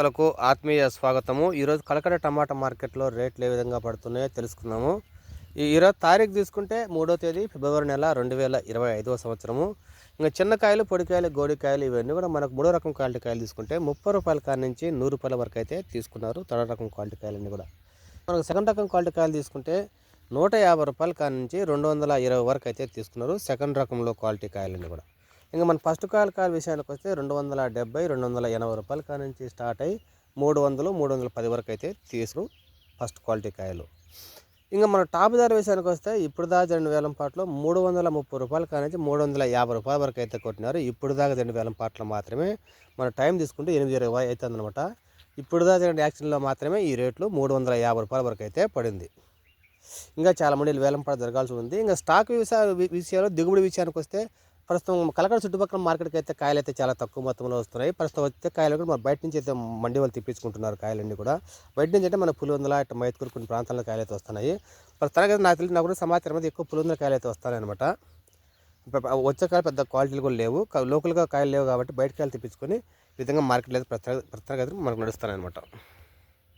రైతులకు ఆత్మీయ స్వాగతము. ఈరోజు కలకడ టమాటా మార్కెట్లో రేట్లు ఏ విధంగా పడుతున్నాయో తెలుసుకుందాము. ఈ ఈరోజు తారీఖు తీసుకుంటే మూడో తేదీ ఫిబ్రవరి నెల రెండు వేల ఇరవై ఐదవ సంవత్సరము. ఇంకా చిన్న కాయలు పొడికాయలు గోడికాయలు ఇవన్నీ కూడా మనకు మూడో రకం క్వాలిటీ కాయలు తీసుకుంటే ముప్పై రూపాయల కాడ నుంచి నూరు రూపాయల వరకు అయితే తీసుకున్నారు థర్డ్ రకం క్వాలిటీ కాయలన్నీ కూడా. మనకు సెకండ్ రకం క్వాలిటీ కాయలు తీసుకుంటే నూట యాభై రూపాయల కాడ నుంచి రెండు వందల ఇరవై వరకు అయితే తీసుకున్నారు సెకండ్ రకంలో క్వాలిటీ కాయలన్నీ కూడా. ఇంకా మన ఫస్ట్ కాల్ కాల్ విషయానికి వస్తే రెండు వందల డెబ్బై రెండు వందల ఎనభై రూపాయల కాడ నుంచి స్టార్ట్ అయ్యి మూడు వందలు మూడు వందల పది వరకు అయితే తీసుకు ఫస్ట్ క్వాలిటీ కాయలు. ఇంకా మన టాప్ ధర విషయానికి వస్తే ఇప్పుడు దాకా రెండు వేలం పాటలో మూడు వందల ముప్పై రూపాయల కానించి నుంచి మూడు వందల యాభై రూపాయల వరకు అయితే కొట్టినారు. ఇప్పుడు దాకా రెండు వేలం పాటలు మాత్రమే మన టైం తీసుకుంటే ఎనిమిది ఇరవై అవుతుంది అనమాట ఇప్పుడు దాకా రెండు యాక్షన్లో మాత్రమే ఈ రేట్లు మూడు వందల యాభై రూపాయల వరకు అయితే పడింది. ఇంకా చాలా మంది వేలం పాట జరగాల్సి ఉంది. ఇంకా స్టాక్ విషయ విషయాలు దిగుబడి విషయానికి వస్తే ప్రస్తుతం కలకడ చుట్టుపక్కల మార్కెట్కి అయితే కాయలు అయితే చాలా తక్కువ మొత్తంలో వస్తున్నాయి. ప్రస్తుతం వచ్చే కాయలు కూడా మన బయట నుంచి అయితే మండి వాళ్ళు తెప్పించుకుంటున్నారు కాయలన్నీ కూడా. బయట నుంచి అంటే మన పులివందల ఇట్లా మైతుకూరు కొన్ని ప్రాంతాల్లో కాయలు అయితే వస్తున్నాయి ప్రస్తుతానికి నాకు తెలిసిన నాకు కూడా సమాచారం అయితే ఎక్కువ పులివందల కాయలు అయితే వస్తాయనమాట వచ్చే కాయలు పెద్ద క్వాలిటీలు కూడా లేవు. కా- లోకల్గా కాయలు లేవు కాబట్టి బయట కాయలు తెప్పించుకొని విధంగా మార్కెట్లో అయితే ప్రస్తుతానికి ప్రస్తుతానికి అయితే మనకు నడుస్తానమాట